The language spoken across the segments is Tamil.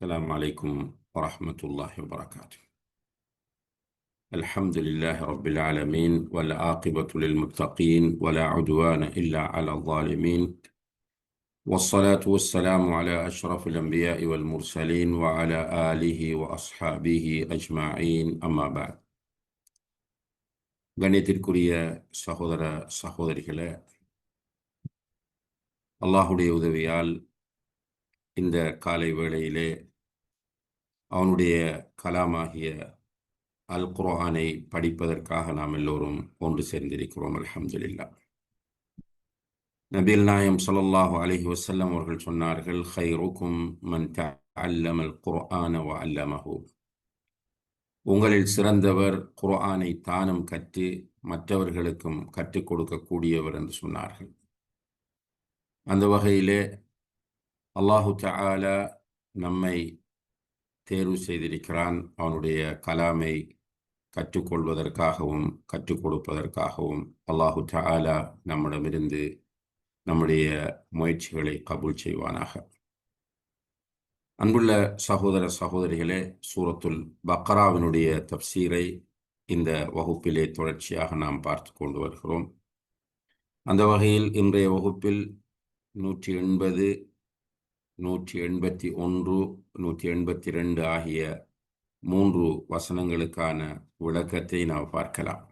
السلام عليكم ورحمة الله وبركاته الحمد لله رب العالمين والعاقبة للمتقين ولا عدوان إلا على الظالمين والصلاة والسلام على أشرف الأنبياء والمرسلين وعلى آله وأصحابه أجمعين أما بعد கணித்திற்குரிய சகோதர சகோதரிகளே அல்லாஹுடைய உதவியால் இந்த காலை வேளையிலே அவனுடைய கலாமாகிய அல் குரானை படிப்பதற்காக நாம் எல்லோரும் ஒன்று சேர்ந்திருக்கிறோம் அலமதுல்லா நபில் நாயம் ஸல்லல்லாஹு அலஹி வசல்லம் அவர்கள் சொன்னார்கள் ஹைருக்கும் மன் தஅல்லம அல் குர்ஆன வ அல்லமஹு. உங்களில் சிறந்தவர் குர்ஆனை தானும் கற்று மற்றவர்களுக்கும் கற்றுக் கொடுக்கக்கூடியவர் என்று சொன்னார்கள். அந்த வகையிலே அல்லாஹு தாலா நம்மை தேர்வு செய்திருக்கிறான். அவனுடைய கலாமை கற்றுக்கொள்வதற்காகவும் கற்றுக் கொடுப்பதற்காகவும் அல்லாஹு தஆலா நம்மிடமிருந்து நம்முடைய முயற்சிகளை கபூல் செய்வானாக. அன்புள்ள சகோதர சகோதரிகளே சூரத்துல் பக்ராவினுடைய தப்சீரை இந்த வகுப்பிலே தொடர்ச்சியாக நாம் பார்த்து கொண்டு வருகிறோம். அந்த வகையில் இன்றைய வகுப்பில் நூற்றி எண்பது நூற்றி எண்பத்தி ஒன்று நூற்றி எண்பத்தி ரெண்டு ஆகிய மூன்று வசனங்களுக்கான விளக்கத்தை நாம் பார்க்கலாம்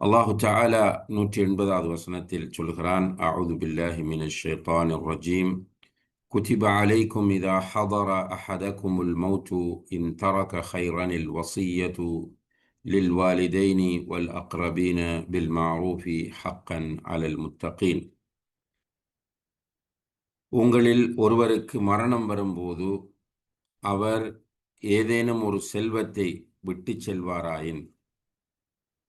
அல்லாஹு தஆலா நூற்றி எண்பதாவது வசனத்தில் சொல்கிறான் அவுது பில்லாஹி மினஷ் ஷைத்தானிர் ரஜீம் كتب عليكم إذا حضر أحدكم الموت إن ترك خيرا الوصية للوالدين والأقربين بالمعروف حقا على المتقين உங்களில் ஒருவருக்கு மரணம் வரும்போது அவர் ஏதேனும் ஒரு செல்வத்தை விட்டு செல்வாராயின்?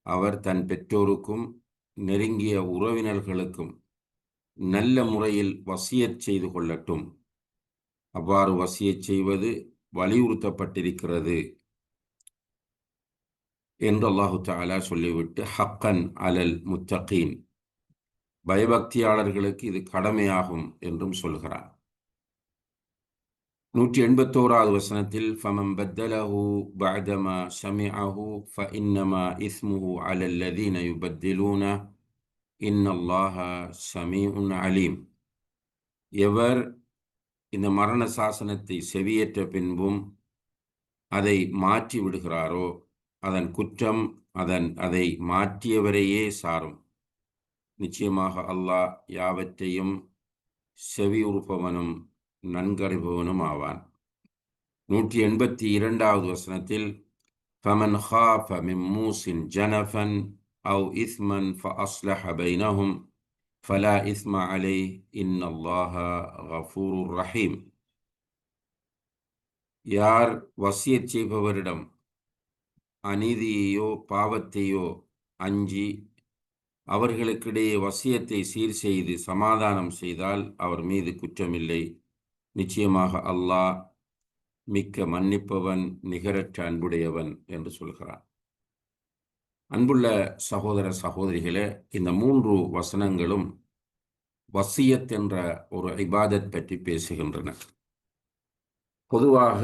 அவர் தன் பெற்றோருக்கும் நெருங்கிய உறவினர்களுக்கும் நல்ல முறையில் வசியச் செய்து கொள்ளட்டும். அவ்வாறு வசியச் செய்வது வலியுறுத்தப்பட்டிருக்கிறது என்று அல்லாஹு தாலா சொல்லிவிட்டு ஹக்கன் அலல் முத்தகீன். பயபக்தியாளர்களுக்கு இது கடமையாகும் என்றும் சொல்கிறார். நூற்றி எண்பத்தோராவது வசனத்தில் ஃபமம் பத்தலஹு பஅதமா ஃப இன்னமா இஸ்முஹு அலல்லதீன யுபத்திலூன இன்னல்லாஹ சமீஉன் அலீம். எவர் இந்த மரண சாசனத்தை செவியேற்ற பின்பும் அதை மாற்றி விடுகிறாரோ அதன் குற்றம் அதன் அதை மாற்றியவரையே சாரும். நிச்சயமாக அல்லாஹ் யாவற்றையும் செவியுறுப்பவனும் நன்கறிபவனும் ஆவான் நூற்றி எண்பத்தி இரண்டாவது வசனத்தில் ஃபமன் ஹாஃப மின் மூசின் ஜனஃபன் أو إثما فأصلح بينهم فلا إثم عليه إن الله غفور رحيم யார் வசியச் செய்பவரிடம் அநீதியையோ பாவத்தையோ அஞ்சி அவர்களுக்கிடையே வசியத்தை சீர் செய்து சமாதானம் செய்தால் அவர் மீது குற்றமில்லை. நிச்சயமாக அல்லாஹ் மிக்க மன்னிப்பவன் நிகரற்ற அன்புடையவன் என்று சொல்கிறான். அன்புள்ள சகோதர சகோதரிகளே இந்த மூன்று வசனங்களும் வசியத் என்ற ஒரு இபாதத் பற்றி பேசுகின்றன. பொதுவாக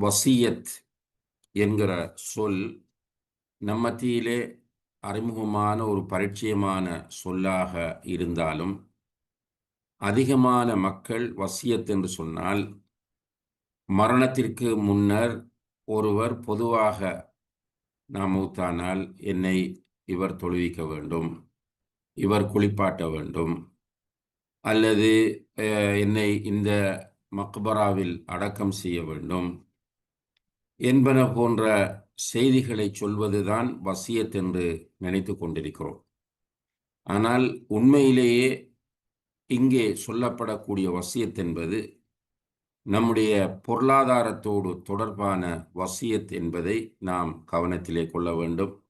வசியத் என்கிற சொல் நம்மத்தியிலே அறிமுகமான ஒரு பரிச்சயமான சொல்லாக இருந்தாலும் அதிகமான மக்கள் வசியத் என்று சொன்னால் மரணத்திற்கு முன்னர் ஒருவர் பொதுவாக நாம் மூத்தானால் என்னை இவர் தொழுவிக்க வேண்டும் இவர் குளிப்பாட்ட வேண்டும் அல்லது என்னை இந்த மக்பராவில் அடக்கம் செய்ய வேண்டும் என்பன போன்ற செய்திகளை சொல்வதுதான் வசியத் என்று நினைத்து கொண்டிருக்கிறோம். ஆனால் உண்மையிலேயே இங்கே சொல்லப்படக்கூடிய வசியத் என்பது நம்முடைய பொருளாதாரத்தோடு தொடர்பான வசியத் என்பதை நாம் கவனத்திலே கொள்ள வேண்டும்.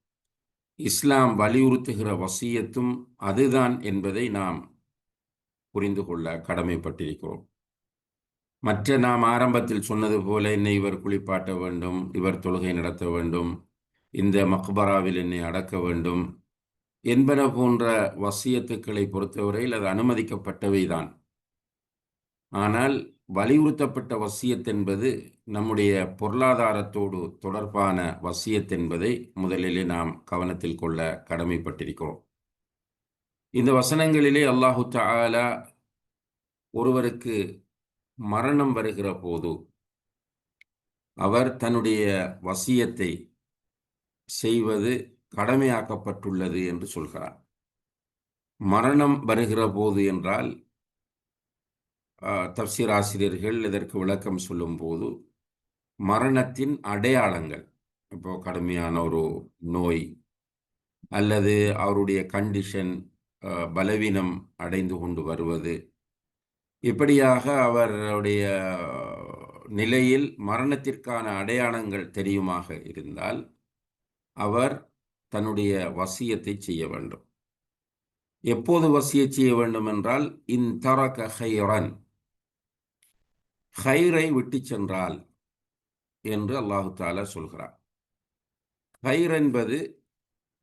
இஸ்லாம் வலியுறுத்துகிற வசியத்தும் அதுதான் என்பதை நாம் புரிந்து கொள்ள கடமைப்பட்டிருக்கிறோம். மற்ற நாம் ஆரம்பத்தில் சொன்னது போல என்னை இவர் குளிப்பாட்ட வேண்டும் இவர் தொழுகை நடத்த வேண்டும் இந்த மக்பராவில் என்னை அடக்க வேண்டும் என்பன போன்ற வசியத்துக்களை பொறுத்தவரையில் அது அனுமதிக்கப்பட்டவைதான். ஆனால் வலியுறுத்தப்பட்ட வசியத் என்பது நம்முடைய பொருளாதாரத்தோடு தொடர்பான வசியத் என்பதை முதலிலே நாம் கவனத்தில் கொள்ள கடமைப்பட்டிருக்கிறோம். இந்த வசனங்களிலே அல்லாஹு தாலா ஒருவருக்கு மரணம் வருகிற போது அவர் தன்னுடைய வசியத்தை செய்வது கடமையாக்கப்பட்டுள்ளது என்று சொல்கிறார். மரணம் வருகிற போது என்றால் தப்சீர் ஆசிரியர்கள் இதற்கு விளக்கம் சொல்லும்போது மரணத்தின் அடையாளங்கள் இப்போ கடுமையான ஒரு நோய் அல்லது அவருடைய கண்டிஷன் பலவீனம் அடைந்து கொண்டு வருவது இப்படியாக அவருடைய நிலையில் மரணத்திற்கான அடையாளங்கள் தெரியுமாக இருந்தால் அவர் தன்னுடைய வசியத்தை செய்ய வேண்டும். எப்போது வசிய செய்ய வேண்டும் என்றால் இன் தரக ஹைரன் ஹைரை விட்டு சென்றால் என்று அல்லாஹு தாலா சொல்கிறார் ஹைர் என்பது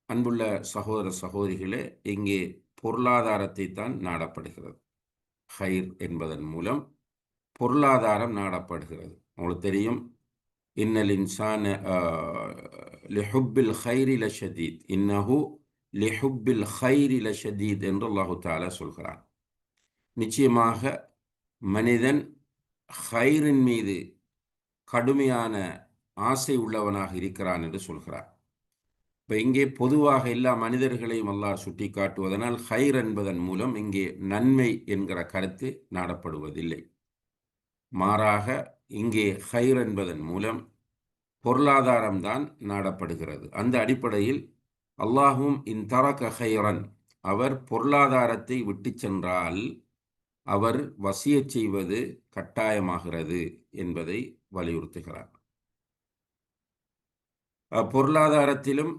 அன்புள்ள சகோதர சகோதரிகளே இங்கே பொருளாதாரத்தை தான் நாடப்படுகிறது. ஹைர் என்பதன் மூலம் பொருளாதாரம் நாடப்படுகிறது. உங்களுக்கு தெரியும் இன்னல் இன்சான லிஹுப்பில் ஹைரி லஷதீத் இன்னஹு லிஹுப்பில் ஹைரி லஷதீத் என்று அல்லாஹு தாலா சொல்கிறார் நிச்சயமாக மனிதன் ஹைரின் மீது கடுமையான ஆசை உள்ளவனாக இருக்கிறான் என்று சொல்கிறார் இப்போ இங்கே பொதுவாக எல்லா மனிதர்களையும் அல்லாஹ் சுட்டி காட்டுவதனால் ஹைர் என்பதன் மூலம் இங்கே நன்மை என்கிற கருத்து நாடப்படுவதில்லை. மாறாக இங்கே ஹைர் என்பதன் மூலம் பொருளாதாரம்தான் நாடப்படுகிறது. அந்த அடிப்படையில் அல்லாஹும் இன் தரக ஹைரன் அவர் பொருளாதாரத்தை விட்டு சென்றால் அவர் வசிய செய்வது கட்டாயமாகிறது என்பதை வலியுறுத்துகிறார். பொருளாதாரத்திலும்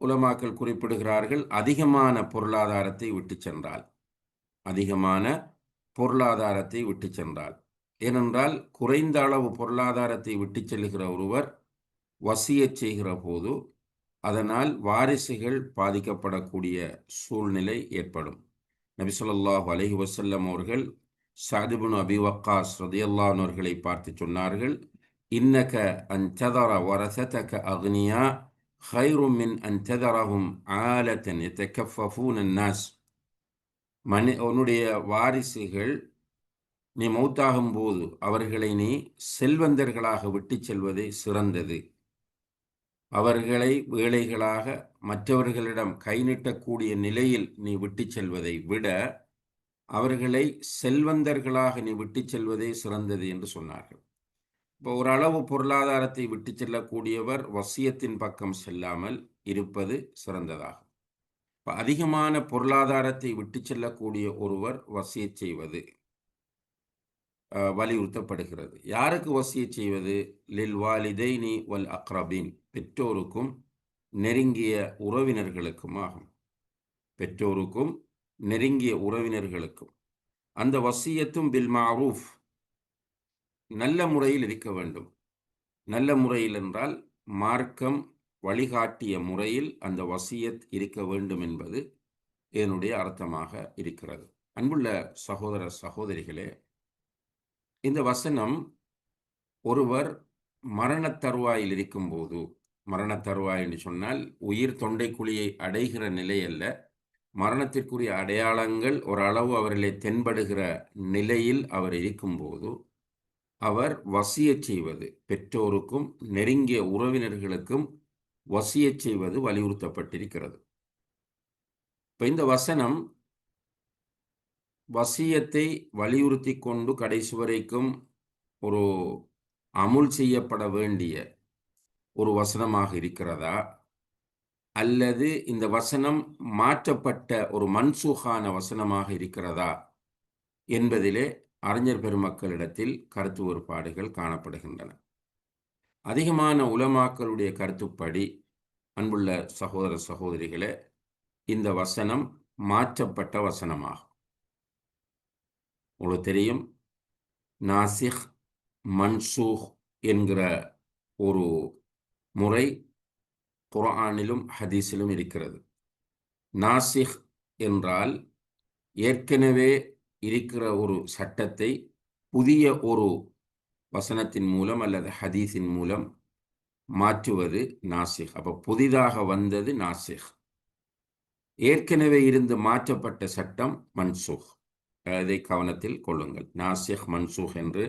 உலமாக்கள் குறிப்பிடுகிறார்கள் அதிகமான பொருளாதாரத்தை விட்டு சென்றால் அதிகமான பொருளாதாரத்தை விட்டு சென்றால் ஏனென்றால் குறைந்த அளவு பொருளாதாரத்தை விட்டு செல்கிற ஒருவர் வசியச் செய்கிற போது அதனால் வாரிசுகள் பாதிக்கப்படக்கூடிய சூழ்நிலை ஏற்படும். நபிசல்லாஹு அலஹி வசல்லம் அவர்கள் சாதிபுன் அபி வக்காஸ் ரதியல்லானவர்களை பார்த்து சொன்னார்கள் இன்னக அஞ்சதர வரசதக அக்னியா خير من أن تذرهم عالة يتكففون الناس. மனி உன்னுடைய வாரிசுகள் நீ மௌத்தாகும் போது அவர்களை நீ செல்வந்தர்களாக விட்டு செல்வதே சிறந்தது. அவர்களை வேலைகளாக மற்றவர்களிடம் கை நீட்டக்கூடிய நிலையில் நீ விட்டு செல்வதை விட அவர்களை செல்வந்தர்களாக நீ விட்டு செல்வதே சிறந்தது என்று சொன்னார்கள். இப்போ ஓரளவு பொருளாதாரத்தை விட்டு செல்லக்கூடியவர் வசியத்தின் பக்கம் செல்லாமல் இருப்பது சிறந்ததாகும். இப்போ அதிகமான பொருளாதாரத்தை விட்டு செல்லக்கூடிய ஒருவர் வசிய செய்வது வலியுறுத்தப்படுகிறது. யாருக்கு வசிய செய்வது? லில் வாலிதைனி வல் அக்ரபின் பெற்றோருக்கும் நெருங்கிய உறவினர்களுக்கும் ஆகும். பெற்றோருக்கும் நெருங்கிய உறவினர்களுக்கும். அந்த வசியத்தும் பில் மாரூஃப் நல்ல முறையில் இருக்க வேண்டும். நல்ல முறையில் என்றால் மார்க்கம் வழிகாட்டிய முறையில் அந்த வசியத் இருக்க வேண்டும் என்பது இதனுடைய அர்த்தமாக இருக்கிறது. அன்புள்ள சகோதர சகோதரிகளே இந்த வசனம் ஒருவர் மரண தருவாயில் இருக்கும்போது மரண தருவாய் என்று சொன்னால் உயிர் தொண்டைக்குழியை அடைகிற நிலை அல்ல மரணத்திற்குரிய அடையாளங்கள் ஓரளவு அவர்களை தென்படுகிற நிலையில் அவர் இருக்கும்போது அவர் வசிய செய்வது பெற்றோருக்கும் நெருங்கிய உறவினர்களுக்கும் வசிய செய்வது வலியுறுத்தப்பட்டிருக்கிறது. இப்போ இந்த வசனம் வசியத்தை வலியுறுத்தி கொண்டு கடைசி வரைக்கும் ஒரு அமுல் செய்யப்பட வேண்டிய ஒரு வசனமாக இருக்கிறதா? அல்லது இந்த வசனம் மாற்றப்பட்ட ஒரு மன்சூகான வசனமாக இருக்கிறதா? என்பதிலே அறிஞர் பெருமக்களிடத்தில் கருத்து வேறுபாடுகள் காணப்படுகின்றன. அதிகமான உலமாக்களுடைய கருத்துப்படி அன்புள்ள சகோதர சகோதரிகளே இந்த வசனம் மாற்றப்பட்ட வசனமாகும். உங்களுக்கு தெரியும் நாசிக் மன்சூஹ் என்கிற ஒரு முறை குரானிலும் ஹதீஸிலும் இருக்கிறது. நாசிக் என்றால் ஏற்கனவே இருக்கிற ஒரு சட்டத்தை புதிய ஒரு வசனத்தின் மூலம் அல்லது ஹதீஸின் மூலம் மாற்றுவது நாசிக். அப்போ புதிதாக வந்தது நாசிக். ஏற்கனவே இருந்து மாற்றப்பட்ட சட்டம் மன்சூக். அதை கவனத்தில் கொள்ளுங்கள். நாசிக் மன்சூக் என்று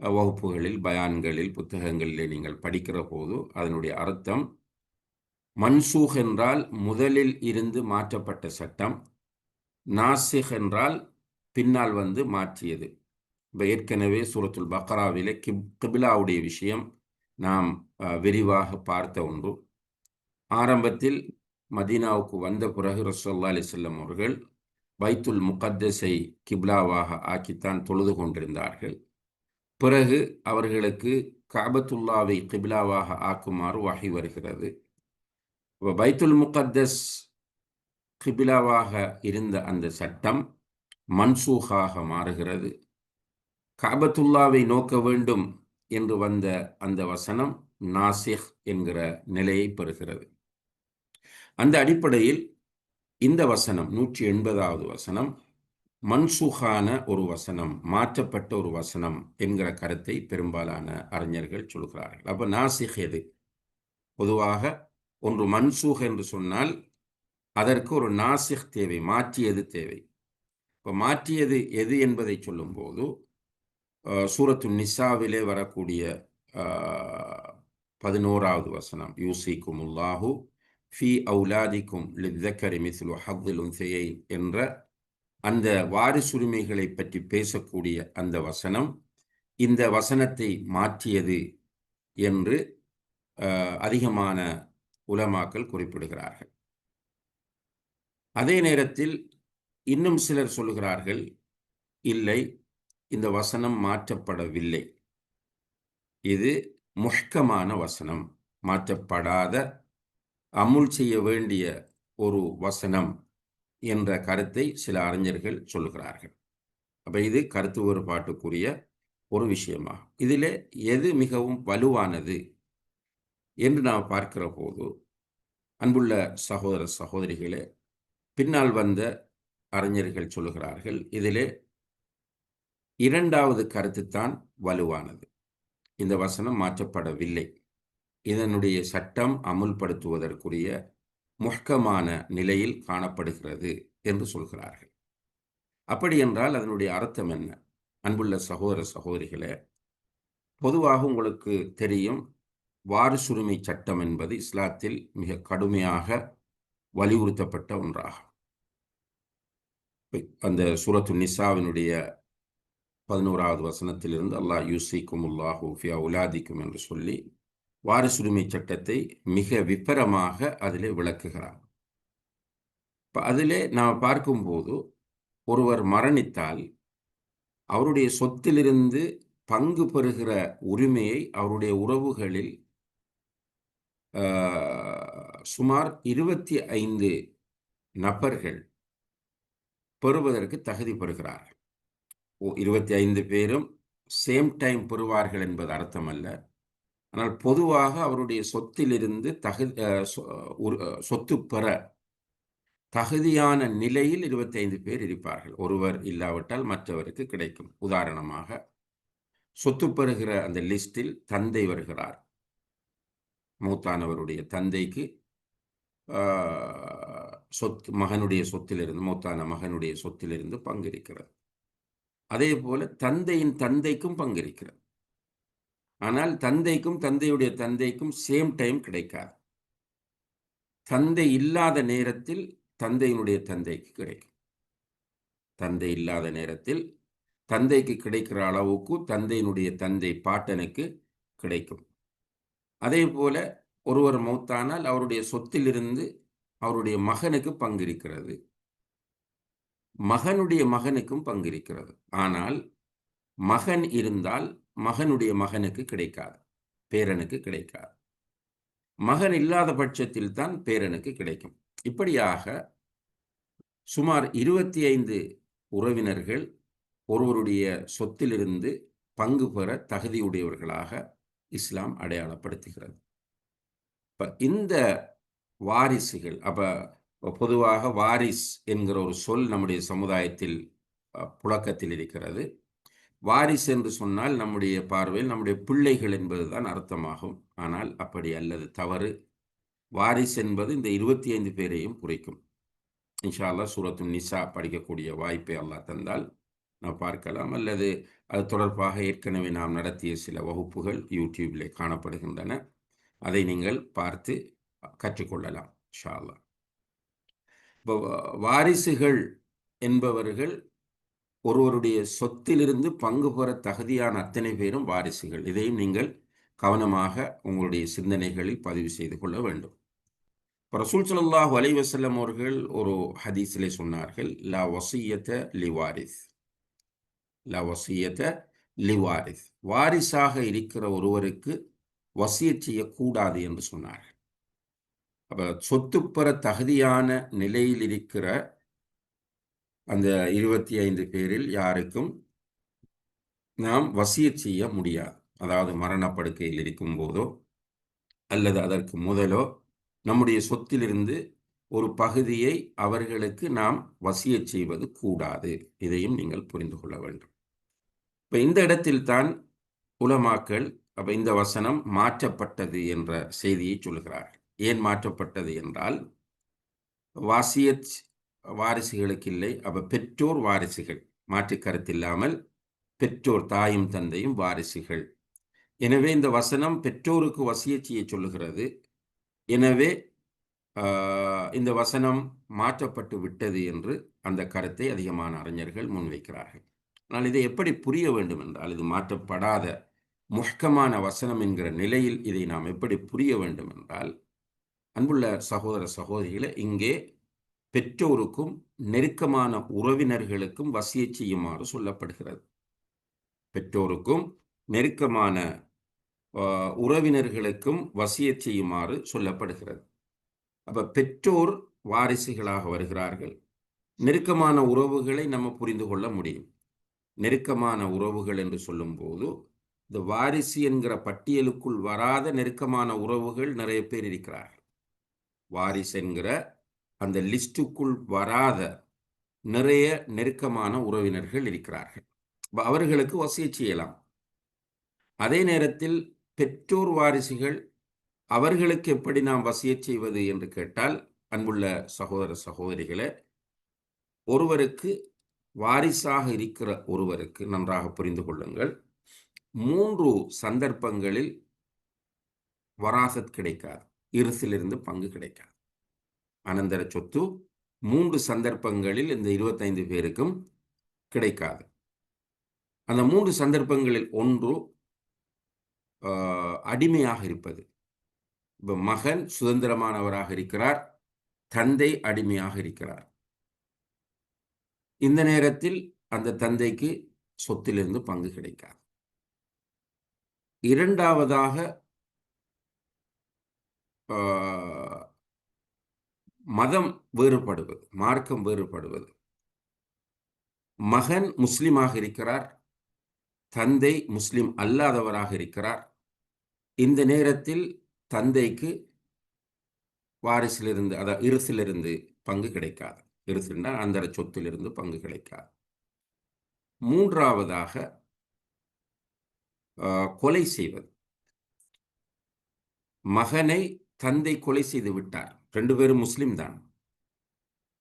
வகுப்புகளில் பயான்களில் புத்தகங்களில் நீங்கள் படிக்கிற போது அதனுடைய அர்த்தம் மன்சூக் என்றால் முதலில் இருந்து மாற்றப்பட்ட சட்டம் நாசிக் என்றால் பின்னால் வந்து மாற்றியது. இப்போ ஏற்கனவே சூரத்துல் பக்ராவிலே கிப் கிபிலாவுடைய விஷயம் நாம் விரிவாக பார்த்த ஒன்று. ஆரம்பத்தில் மதீனாவுக்கு வந்த பிறகு ரசோல்லா அலிசல்லம் அவர்கள் பைத்துல் முகத்தஸை கிப்லாவாக ஆக்கித்தான் தொழுது கொண்டிருந்தார்கள். பிறகு அவர்களுக்கு காபத்துல்லாவை கிபிலாவாக ஆக்குமாறு வகை வருகிறது. பைத்துல் முகத்தஸ் கிபிலாவாக இருந்த அந்த சட்டம் மன்சூகாக மாறுகிறது. காபத்துல்லாவை நோக்க வேண்டும் என்று வந்த அந்த வசனம் நாசிக் என்கிற நிலையை பெறுகிறது. அந்த அடிப்படையில் இந்த வசனம் நூற்றி எண்பதாவது வசனம் மன்சுகான ஒரு வசனம் மாற்றப்பட்ட ஒரு வசனம் என்கிற கருத்தை பெரும்பாலான அறிஞர்கள் சொல்கிறார்கள். அப்ப நாசிக் எது? பொதுவாக ஒன்று மன்சூக் என்று சொன்னால் அதற்கு ஒரு நாசிக் தேவை மாற்றியது தேவை. இப்போ மாற்றியது எது என்பதை சொல்லும்போது சூரத்து நிசாவிலே வரக்கூடிய பதினோராவது வசனம் யூசிக்கும் உல்லாஹு ஃபி அவுலாதிக்கும் லித்தக்கரி மிஸ்லு ஹப்துல் உன்சையை என்ற அந்த வாரிசுரிமைகளை பற்றி பேசக்கூடிய அந்த வசனம் இந்த வசனத்தை மாற்றியது என்று அதிகமான உலமாக்கள் குறிப்பிடுகிறார்கள். அதே நேரத்தில் இன்னும் சிலர் சொல்லுகிறார்கள் இல்லை இந்த வசனம் மாற்றப்படவில்லை. இது முஷ்கமான வசனம். மாற்றப்படாத அமுல் செய்ய வேண்டிய ஒரு வசனம் என்ற கருத்தை சில அறிஞர்கள் சொல்லுகிறார்கள். அப்போ இது கருத்து வேறுபாட்டுக்குரிய ஒரு விஷயமாகும் இதில் எது மிகவும் வலுவானது என்று நாம் பார்க்கிற போது அன்புள்ள சகோதர சகோதரிகளே பின்னால் வந்த அறிஞர்கள் சொல்லுகிறார்கள் இதிலே இரண்டாவது கருத்து தான் வலுவானது. இந்த வசனம் மாற்றப்படவில்லை. இதனுடைய சட்டம் அமுல்படுத்துவதற்குரிய முஷ்கமான நிலையில் காணப்படுகிறது என்று சொல்கிறார்கள். அப்படி என்றால் அதனுடைய அர்த்தம் என்ன? அன்புள்ள சகோதர சகோதரிகளே பொதுவாக உங்களுக்கு தெரியும் வாரிசுரிமை சட்டம் என்பது இஸ்லாத்தில் மிக கடுமையாக வலியுறுத்தப்பட்ட ஒன்றாகும். அந்த சூரத்து நிசாவினுடைய பதினோராவது வசனத்திலிருந்து அல்லாஹ் யூசிக்கும் உல்லாஹூ ஃபியா உலாதிக்கும் என்று சொல்லி வாரிசுரிமை சட்டத்தை மிக விபரமாக அதிலே விளக்குகிறார். இப்போ அதிலே நாம் பார்க்கும்போது ஒருவர் மரணித்தால் அவருடைய சொத்திலிருந்து பங்கு பெறுகிற உரிமையை அவருடைய உறவுகளில் சுமார் இருபத்தி ஐந்து நபர்கள் பெறுவதற்கு தகுதி பெறுகிறார்கள் இருபத்தி ஐந்து பேரும் சேம் டைம் பெறுவார்கள் என்பது அர்த்தமல்ல. ஆனால் பொதுவாக அவருடைய சொத்திலிருந்து தகுதி சொத்து பெற தகுதியான நிலையில் இருபத்தி ஐந்து பேர் இருப்பார்கள். ஒருவர் இல்லாவிட்டால் மற்றவருக்கு கிடைக்கும். உதாரணமாக சொத்து பெறுகிற அந்த லிஸ்டில் தந்தை வருகிறார். மூத்தானவருடைய தந்தைக்கு சொத்து மகனுடைய சொத்திலிருந்து மூத்தான மகனுடைய சொத்திலிருந்து பங்கிருக்கிறது அதே போல தந்தையின் தந்தைக்கும் பங்கிருக்கிறது ஆனால் தந்தைக்கும் தந்தையுடைய தந்தைக்கும் சேம் டைம் கிடைக்காது. தந்தை இல்லாத நேரத்தில் தந்தையினுடைய தந்தைக்கு கிடைக்கும். தந்தை இல்லாத நேரத்தில் தந்தைக்கு கிடைக்கிற அளவுக்கு தந்தையினுடைய தந்தை பாட்டனுக்கு கிடைக்கும். அதே போல ஒருவர் மௌத்தானால் அவருடைய சொத்திலிருந்து அவருடைய மகனுக்கு பங்கிருக்கிறது. மகனுடைய மகனுக்கும் பங்கிருக்கிறது. ஆனால் மகன் இருந்தால் மகனுடைய மகனுக்கு கிடைக்காது. பேரனுக்கு கிடைக்காது. மகன் இல்லாத பட்சத்தில் தான் பேரனுக்கு கிடைக்கும். இப்படியாக சுமார் இருபத்தி ஐந்து உறவினர்கள் ஒருவருடைய சொத்திலிருந்து பங்கு பெற தகுதியுடையவர்களாக இஸ்லாம் அடையாளப்படுத்துகிறது. இப்போ இந்த வாரிசுகள். அப்போ பொதுவாக வாரிஸ் என்கிற ஒரு சொல் நம்முடைய சமுதாயத்தில் புழக்கத்தில் இருக்கிறது. வாரிசு என்று சொன்னால் நம்முடைய பார்வையில் நம்முடைய பிள்ளைகள் என்பதுதான் அர்த்தமாகும். ஆனால் அப்படி அல்லது தவறு. வாரிஸ் என்பது இந்த இருபத்தி ஐந்து பேரையும் குறைக்கும். இன்ஷா அல்லாஹ் சூரத்து நிசா படிக்கக்கூடிய வாய்ப்பை அல்லாஹ் தந்தால் நாம் பார்க்கலாம். அல்லது அது தொடர்பாக ஏற்கனவே நாம் நடத்திய சில வகுப்புகள் யூடியூப்பில் காணப்படுகின்றன. அதை நீங்கள் பார்த்து கற்றுக்கொள்ளலாம் ஷாலா இப்போ வாரிசுகள் என்பவர்கள் ஒருவருடைய சொத்திலிருந்து பங்கு பெற தகுதியான அத்தனை பேரும் வாரிசுகள். இதையும் நீங்கள் கவனமாக உங்களுடைய சிந்தனைகளில் பதிவு செய்து கொள்ள வேண்டும். ரசூல் சல்லாஹூ அலைவசல்லம் அவர்கள் ஒரு ஹதீஸிலே சொன்னார்கள் லா வசியத்த லிவாரிஸ் லா வசியத்த லிவாரிஸ் வாரிசாக இருக்கிற ஒருவருக்கு வசிய செய்யக்கூடாது என்று சொன்னார்கள். அப்போ சொத்து பெற தகுதியான நிலையில் இருக்கிற அந்த இருபத்தி ஐந்து பேரில் யாருக்கும் நாம் வசிய செய்ய முடியாது. அதாவது மரணப்படுக்கையில் இருக்கும் போதோ அல்லது அதற்கு முதலோ நம்முடைய சொத்திலிருந்து ஒரு பகுதியை அவர்களுக்கு நாம் வசிய செய்வது கூடாது. இதையும் நீங்கள் புரிந்து கொள்ள வேண்டும். இப்போ இந்த இடத்தில் தான் உலமாக்கள் அப்போ இந்த வசனம் மாற்றப்பட்டது என்ற செய்தியை சொல்கிறார்கள் ஏன் மாற்றப்பட்டது என்றால் வாசியத் வாரிசுகளுக்கு இல்லை அப்ப பெற்றோர் வாரிசுகள். மாற்று கருத்தில்லாமல் பெற்றோர் தாயும் தந்தையும் வாரிசுகள். எனவே இந்த வசனம் பெற்றோருக்கு வசியச்சியை சொல்லுகிறது. எனவே இந்த வசனம் மாற்றப்பட்டு விட்டது என்று அந்த கருத்தை அதிகமான அறிஞர்கள் முன்வைக்கிறார்கள். ஆனால் இதை எப்படி புரிய வேண்டும் என்றால் இது மாற்றப்படாத முஷ்கமான வசனம் என்கிற நிலையில் இதை நாம் எப்படி புரிய வேண்டும் என்றால் அன்புள்ள சகோதர சகோதரிகளை இங்கே பெற்றோருக்கும் நெருக்கமான உறவினர்களுக்கும் வசிய செய்யுமாறு சொல்லப்படுகிறது. பெற்றோருக்கும் நெருக்கமான உறவினர்களுக்கும் வசிய செய்யுமாறு சொல்லப்படுகிறது. அப்ப பெற்றோர் வாரிசுகளாக வருகிறார்கள். நெருக்கமான உறவுகளை நம்ம புரிந்து கொள்ள முடியும். நெருக்கமான உறவுகள் என்று சொல்லும்போது இந்த வாரிசு என்கிற பட்டியலுக்குள் வராத நெருக்கமான உறவுகள் நிறைய பேர் இருக்கிறார்கள். வாரிசு என்கிற அந்த லிஸ்டுக்குள் வராத நிறைய நெருக்கமான உறவினர்கள் இருக்கிறார்கள். அவர்களுக்கு வசிய செய்யலாம். அதே நேரத்தில் பெற்றோர் வாரிசுகள் அவர்களுக்கு எப்படி நாம் வசிய செய்வது என்று கேட்டால் அன்புள்ள சகோதர சகோதரிகளே ஒருவருக்கு வாரிசாக இருக்கிற ஒருவருக்கு நன்றாக புரிந்து கொள்ளுங்கள். மூன்று சந்தர்ப்பங்களில் வராசத் கிடைக்காது. இருசிலிருந்து பங்கு கிடைக்காது. அனந்தர சொத்து மூன்று சந்தர்ப்பங்களில் இந்த இருபத்தைந்து பேருக்கும் கிடைக்காது. அந்த மூன்று சந்தர்ப்பங்களில் ஒன்று அடிமையாக இருப்பது. இப்போ மகன் சுதந்திரமானவராக இருக்கிறார் தந்தை அடிமையாக இருக்கிறார். இந்த நேரத்தில் அந்த தந்தைக்கு சொத்திலிருந்து பங்கு கிடைக்காது. இரண்டாவதாக மதம் வேறுபடுவது மார்க்கம் வேறுபடுவது. மகன் முஸ்லிமாக இருக்கிறார் தந்தை முஸ்லிம் அல்லாதவராக இருக்கிறார். இந்த நேரத்தில் தந்தைக்கு வாரிசிலிருந்து அதாவது இருசிலிருந்து பங்கு கிடைக்காது. இருசுன்னா அந்த சொத்திலிருந்து பங்கு கிடைக்காது. மூன்றாவதாக கொலை செய்வது. மகனை தந்தை கொலை செய்து விட்டார். ரெண்டு பேரும் முஸ்லிம் தான்.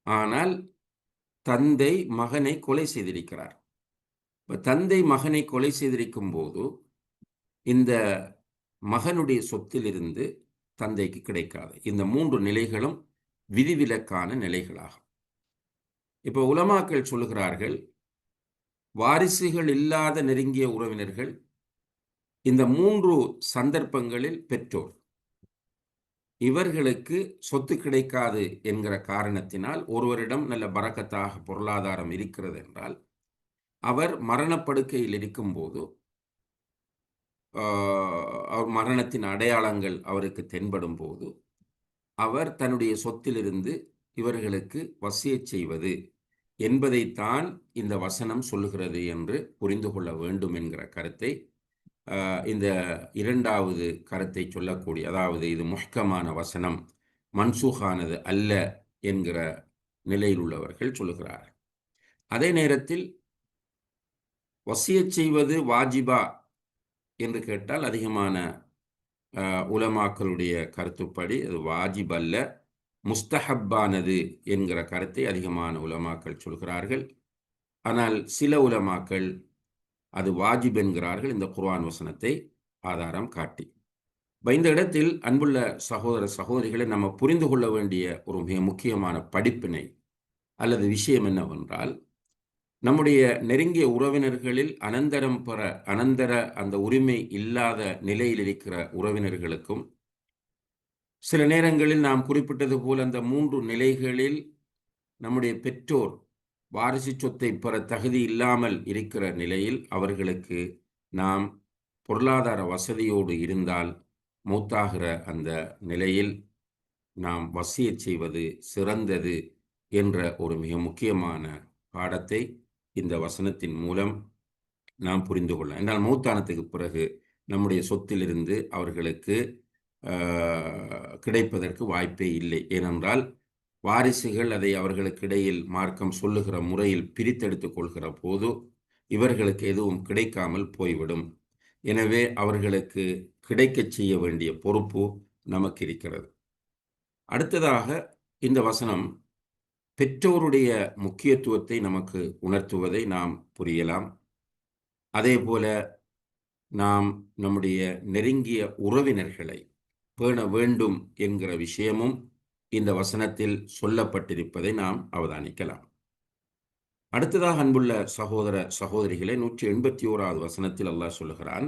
ஆனால் தந்தை மகனை கொலை செய்திருக்கிறார். இப்போ தந்தை மகனை கொலை செய்திருக்கும் போது இந்த மகனுடைய சொத்திலிருந்து தந்தைக்கு கிடைக்காது. இந்த மூன்று நிலைகளும் விதிவிலக்கான நிலைகளாகும். இப்போ உலமாக்கள் சொல்லுகிறார்கள் வாரிசுகள் இல்லாத நெருங்கிய உறவினர்கள் இந்த மூன்று சந்தர்ப்பங்களில் பெற்றோர் இவர்களுக்கு சொத்து கிடைக்காது என்கிற காரணத்தினால் ஒருவரிடம் நல்ல பறக்கத்தாக பொருளாதாரம் இருக்கிறது என்றால் அவர் மரணப்படுக்கையில் இருக்கும்போது அவர் மரணத்தின் அடையாளங்கள் அவருக்கு தென்படும் போது அவர் தன்னுடைய சொத்திலிருந்து இவர்களுக்கு வசிய செய்வது என்பதைத்தான் இந்த வசனம் சொல்லுகிறது என்று புரிந்து கொள்ள வேண்டும் என்கிற கருத்தை இந்த இரண்டாவது கருத்தை சொல்லக்கூடிய அதாவது இது முஷ்கமான வசனம் மன்சூகானது அல்ல என்கிற நிலையில் உள்ளவர்கள் சொல்லுகிறார்கள். அதே நேரத்தில் வசியச் செய்வது வாஜிபா என்று கேட்டால் அதிகமான உலமாக்களுடைய கருத்துப்படி அது வாஜிப் அல்ல முஸ்தஹப்பானது என்கிற கருத்தை அதிகமான உலமாக்கள் சொல்கிறார்கள். ஆனால் சில உலமாக்கள் அது வாஜிப் என்கிறார்கள் இந்த குர்ஆன் வசனத்தை ஆதாரம் காட்டி. இப்ப இந்த இடத்தில் அன்புள்ள சகோதர சகோதரிகளை நம்ம புரிந்து கொள்ள வேண்டிய ஒரு மிக முக்கியமான படிப்பினை அல்லது விஷயம் என்னவென்றால் நம்முடைய நெருங்கிய உறவினர்களில் அனந்தரம் பெற அனந்தர அந்த உரிமை இல்லாத நிலையில் இருக்கிற உறவினர்களுக்கும் சில நேரங்களில் நாம் குறிப்பிட்டது போல் அந்த மூன்று நிலைகளில் நம்முடைய பெற்றோர் வாரிசு சொத்தை பெற தகுதி இல்லாமல் இருக்கிற நிலையில் அவர்களுக்கு நாம் பொருளாதார வசதியோடு இருந்தால் மூத்தாகிற அந்த நிலையில் நாம் வசியச் செய்வது சிறந்தது என்ற ஒரு மிக முக்கியமான பாடத்தை இந்த வசனத்தின் மூலம் நாம் புரிந்து கொள்ளலாம். என்றால் மூத்தானத்துக்கு பிறகு நம்முடைய சொத்திலிருந்து அவர்களுக்கு கிடைப்பதற்கு வாய்ப்பே இல்லை. ஏனென்றால் வாரிசுகள் அதை அவர்களுக்கு இடையில் மார்க்கம் சொல்லுகிற முறையில் பிரித்தெடுத்துக் கொள்கிற போது இவர்களுக்கு எதுவும் கிடைக்காமல் போய்விடும். எனவே அவர்களுக்கு கிடைக்கச் செய்ய வேண்டிய பொறுப்பு நமக்கு இருக்கிறது. அடுத்ததாக இந்த வசனம் பெற்றோருடைய முக்கியத்துவத்தை நமக்கு உணர்த்துவதை நாம் புரியலாம். அதே போல நாம் நம்முடைய நெருங்கிய உறவினர்களை பேண வேண்டும் என்கிற விஷயமும் இந்த வசனத்தில் சொல்லப்பட்டிருப்பதை நாம் அவதானிக்கலாம். அடுத்ததாக அன்புள்ள சகோதர சகோதரிகளை நூற்றி எண்பத்தி ஓராவது வசனத்தில் அல்லாஹ் சொல்லுகிறான்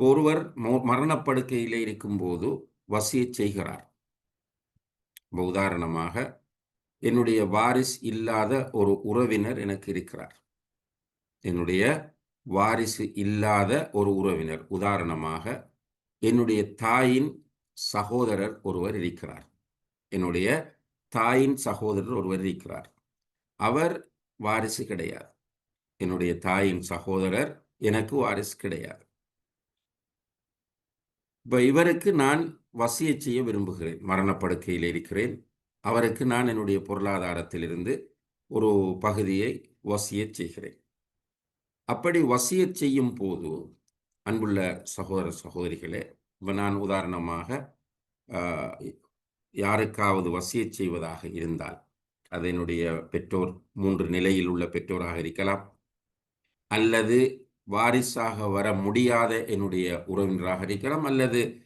ஒருவர் மரணப்படுக்கையிலே இருக்கும்போது வசியச் செய்கிறார். உதாரணமாக என்னுடைய வாரிஸ் இல்லாத ஒரு உறவினர் எனக்கு இருக்கிறார். என்னுடைய வாரிசு இல்லாத ஒரு உறவினர் உதாரணமாக என்னுடைய தாயின் சகோதரர் ஒருவர் இருக்கிறார். என்னுடைய தாயின் சகோதரர் ஒருவர் இருக்கிறார். அவர் வாரிசு கிடையாது. என்னுடைய தாயின் சகோதரர் எனக்கு வாரிசு கிடையாது. இப்போ இவருக்கு நான் வசியச் செய்ய விரும்புகிறேன். மரணப்படுக்கையில் இருக்கிறேன். அவருக்கு நான் என்னுடைய பொருளாதாரத்திலிருந்து ஒரு பகுதியை வசியச் செய்கிறேன். அப்படி வசியச் செய்யும் போது அன்புள்ள சகோதர சகோதரிகளே நான் உதாரணமாக யாருக்காவது வசியச் செய்வதாக இருந்தால் அது என்னுடைய பெற்றோர் மூன்று நிலையில் உள்ள பெற்றோராக இருக்கலாம். அல்லது வாரிசாக வர முடியாத என்னுடைய உறவினராக இருக்கலாம். அல்லது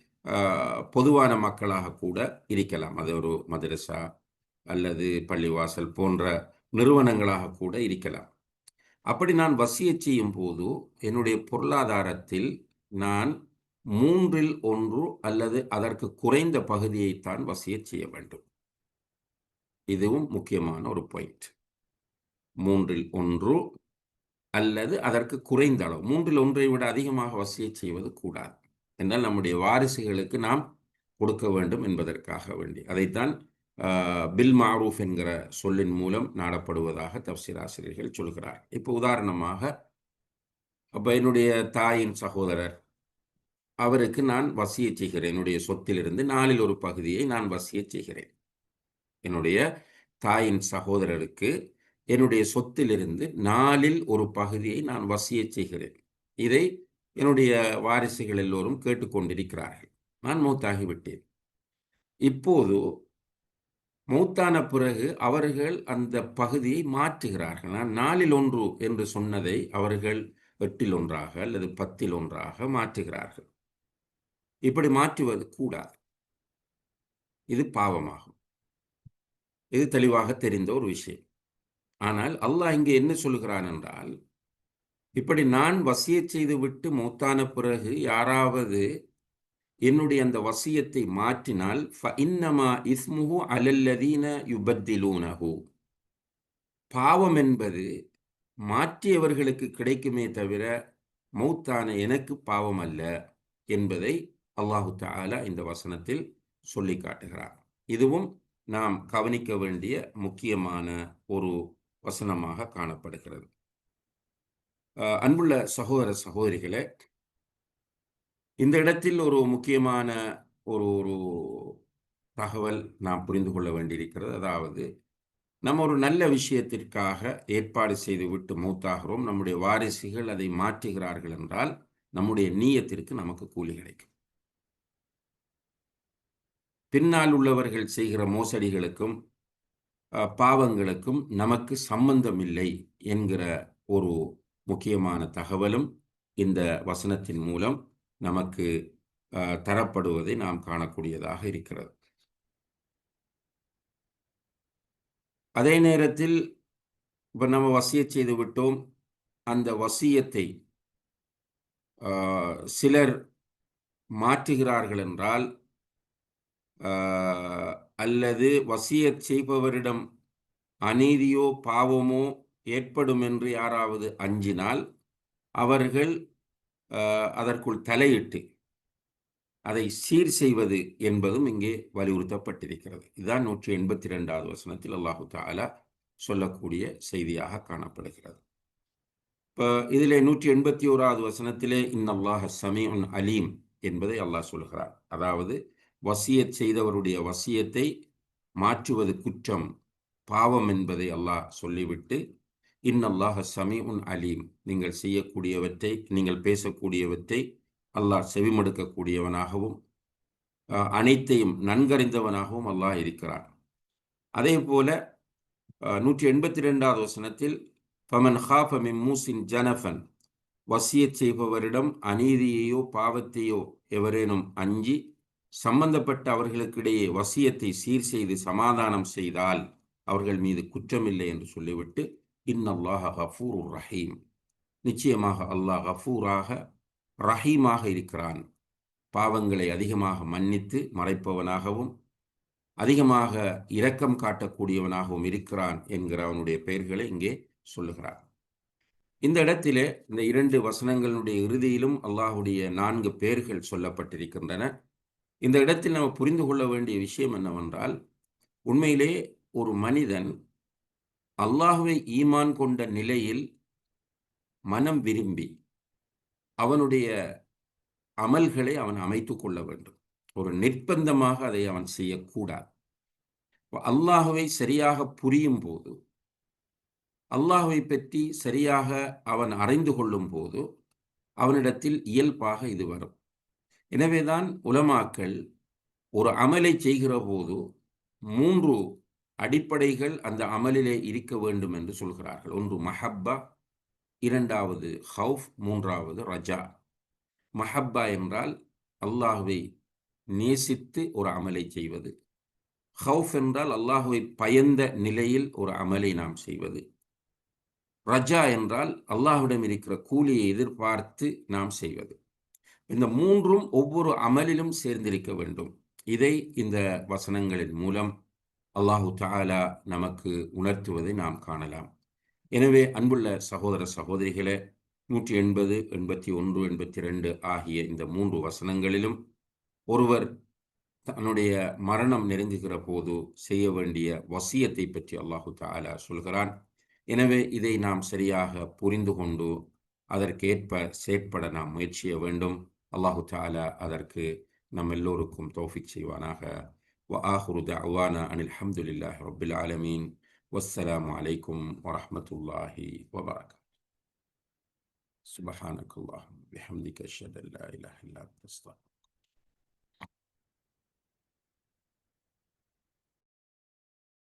பொதுவான மக்களாக கூட இருக்கலாம். அது ஒரு மதரசா அல்லது பள்ளிவாசல் போன்ற நிறுவனங்களாக கூட இருக்கலாம். அப்படி நான் வசியச் செய்யும் போது என்னுடைய பொருளாதாரத்தில் நான் மூன்றில் ஒன்று அல்லது அதற்கு குறைந்த பகுதியைத்தான் வசிய செய்ய வேண்டும். இதுவும் முக்கியமான ஒரு பாயிண்ட் மூன்றில் ஒன்று அல்லது அதற்கு குறைந்த அளவு. மூன்றில் ஒன்றை விட அதிகமாக வசியச் செய்வது கூடாது. என்றால் நம்முடைய வாரிசுகளுக்கு நாம் கொடுக்க வேண்டும் என்பதற்காக வேண்டி. அதைத்தான் பில் மாரூஃப் என்கிற சொல்லின் மூலம் நாடப்படுவதாக தப்சிராசிரியர்கள் சொல்கிறார் இப்போ உதாரணமாக அப்போ என்னுடைய தாயின் சகோதரர் அவருக்கு நான் வசியச் செய்கிறேன். என்னுடைய சொத்திலிருந்து நாலில் ஒரு பகுதியை நான் வசியச் செய்கிறேன். என்னுடைய தாயின் சகோதரருக்கு என்னுடைய சொத்திலிருந்து நாலில் ஒரு பகுதியை நான் வசியச் செய்கிறேன். இதை என்னுடைய வாரிசுகள் எல்லோரும் கேட்டுக்கொண்டிருக்கிறார்கள் நான் மூத்தாகிவிட்டேன். இப்போது மூத்தான பிறகு அவர்கள் அந்த பகுதியை மாற்றுகிறார்கள். நான் நாலில் ஒன்று என்று சொன்னதை அவர்கள் எட்டில் ஒன்றாக அல்லது பத்தில் ஒன்றாக மாற்றுகிறார்கள். இப்படி மாற்றுவது கூடாது. இது பாவமாகும். இது தெளிவாக தெரிந்த ஒரு விஷயம். ஆனால் அல்லாஹ் இங்கே என்ன சொல்கிறான் என்றால் இப்படி நான் வசிய செய்து விட்டு மூத்தான பிறகு யாராவது என்னுடைய அந்த வசியத்தை மாற்றினால் ஃபஇன்னமா இஸ்முஹு அலல்லதீன யுபத்திலூனஹு. பாவம் என்பது மாற்றியவர்களுக்கு கிடைக்குமே தவிர மௌத்தான எனக்கு பாவம் அல்ல என்பதை அல்லாஹு தாலா இந்த வசனத்தில் சொல்லி காட்டுகிறார். இதுவும் நாம் கவனிக்க வேண்டிய முக்கியமான ஒரு வசனமாக காணப்படுகிறது. அன்புள்ள சகோதர சகோதரிகளே இந்த இடத்தில் ஒரு முக்கியமான ஒரு ஒரு தகவல் நாம் புரிந்து கொள்ள வேண்டியிருக்கிறது. அதாவது நம்ம ஒரு நல்ல விஷயத்திற்காக ஏற்பாடு செய்து விட்டு மூத்தாகிறோம். நம்முடைய வாரிசுகள் அதை மாற்றுகிறார்கள் என்றால் நம்முடைய நீயத்திற்கு நமக்கு கூலி கிடைக்கும். பின்னால் உள்ளவர்கள் செய்கிற மோசடிகளுக்கும் பாவங்களுக்கும் நமக்கு சம்பந்தம் இல்லை என்கிற ஒரு முக்கியமான தகவலும் இந்த வசனத்தின் மூலம் நமக்கு தரப்படுவதை நாம் காணக்கூடியதாக இருக்கிறது. அதே நேரத்தில் இப்போ நம்ம வசிய செய்து விட்டோம். அந்த வசியத்தை சிலர் மாற்றுகிறார்கள் என்றால் அல்லது வசிய செய்பவரிடம் அநீதியோ பாவமோ ஏற்படும் என்று யாராவது அஞ்சினால் அவர்கள் அதற்குள் தலையிட்டு அதை சீர் செய்வது என்பதும் இங்கே வலியுறுத்தப்பட்டிருக்கிறது. இதுதான் நூற்றி எண்பத்தி ரெண்டாவது வசனத்தில் அல்லாஹு தாலா சொல்லக்கூடிய செய்தியாக காணப்படுகிறது. இப்போ இதில் நூற்றி எண்பத்தி ஓராவது வசனத்திலே இன்னல்லாஹ் சமீன் அலீம் என்பதை அல்லாஹ் சொல்கிறார் அதாவது வசியத் செய்தவருடைய வசியத்தை மாற்றுவது குற்றம் பாவம் என்பதை அல்லாஹ் சொல்லிவிட்டு இன்னல்லாஹ சமீ உன் அலீம். நீங்கள் செய்யக்கூடியவற்றை நீங்கள் பேசக்கூடியவற்றை அல்லாஹ் செவிமடுக்கக்கூடியவனாகவும் அனைத்தையும் நன்கறிந்தவனாகவும் அல்லாஹ் இருக்கிறான். அதே போல நூற்றி எண்பத்தி ரெண்டாவது வசனத்தில் பமன் ஹாஃப மிம் மூசின் ஜனஃபன். வசியச் செய்பவரிடம் அநீதியையோ பாவத்தையோ எவரேனும் அஞ்சி சம்பந்தப்பட்ட அவர்களுக்கிடையே வசியத்தை சீர் செய்து சமாதானம் செய்தால் அவர்கள் மீது குற்றமில்லை என்று சொல்லிவிட்டு இன்னல்லாஹ ஹஃபூர் ரஹீம். நிச்சயமாக அல்லாஹ் ஹஃபூராக ரஹீமாக இருக்கிறான். பாவங்களை அதிகமாக மன்னித்து மறைப்பவனாகவும் அதிகமாக இரக்கம் காட்டக்கூடியவனாகவும் இருக்கிறான் என்கிற அவனுடைய பெயர்களை இங்கே சொல்லுகிறார். இந்த இடத்திலே இந்த இரண்டு வசனங்களுடைய இறுதியிலும் அல்லாஹுடைய நான்கு பெயர்கள் சொல்லப்பட்டிருக்கின்றன. இந்த இடத்தில் நம்ம புரிந்து கொள்ள வேண்டிய விஷயம் என்னவென்றால் உண்மையிலே ஒரு மனிதன் அல்லாஹுவை ஈமான் கொண்ட நிலையில் மனம் விரும்பி அவனுடைய அமல்களை அவன் அமைத்து கொள்ள வேண்டும். ஒரு நிர்பந்தமாக அதை அவன் செய்யக்கூடாது. அல்லாஹுவை சரியாக புரியும் போது அல்லாஹுவை பற்றி சரியாக அவன் அறிந்து கொள்ளும் போது அவனிடத்தில் இயல்பாக இது வரும். எனவேதான் உலமாக்கள் ஒரு அமலை செய்கிற போது மூன்று அடிப்படைகள் அந்த அமலிலே இருக்க வேண்டும் என்று சொல்கிறார்கள். ஒன்று மஹப்பா இரண்டாவது ஹவுஃப் மூன்றாவது ரஜா. மஹப்பா என்றால் அல்லாஹுவை நேசித்து ஒரு அமலை செய்வது. ஹவுஃப் என்றால் அல்லாஹுவை பயந்த நிலையில் ஒரு அமலை நாம் செய்வது. ரஜா என்றால் அல்லாஹ்விடம் இருக்கிற கூலியை எதிர்பார்த்து நாம் செய்வது. இந்த மூன்றும் ஒவ்வொரு அமலிலும் சேர்ந்திருக்க வேண்டும். இதை இந்த வசனங்களின் மூலம் அல்லாஹு தாலா நமக்கு உணர்த்துவதை நாம் காணலாம். எனவே அன்புள்ள சகோதர சகோதரிகளே நூற்றி எண்பது எண்பத்தி ஒன்று எண்பத்தி ரெண்டு ஆகிய இந்த மூன்று வசனங்களிலும் ஒருவர் தன்னுடைய மரணம் நெருங்குகிற போது செய்ய வேண்டிய வசியத்தை பற்றி அல்லாஹு தாலா சொல்கிறான். எனவே இதை நாம் சரியாக புரிந்து கொண்டு அதற்கேற்ப செயற்பட நாம் முயற்சிய வேண்டும். அல்லாஹு தாலா அதற்கு நம் எல்லோருக்கும் தௌஃபிக் செய்வானாக وآخر دعوانا أن الحمد لله رب العالمين والسلام عليكم ورحمة الله وبركاته سبحانك اللهم بحمدك أشهد أن لا إله إلا أنت أستغفرك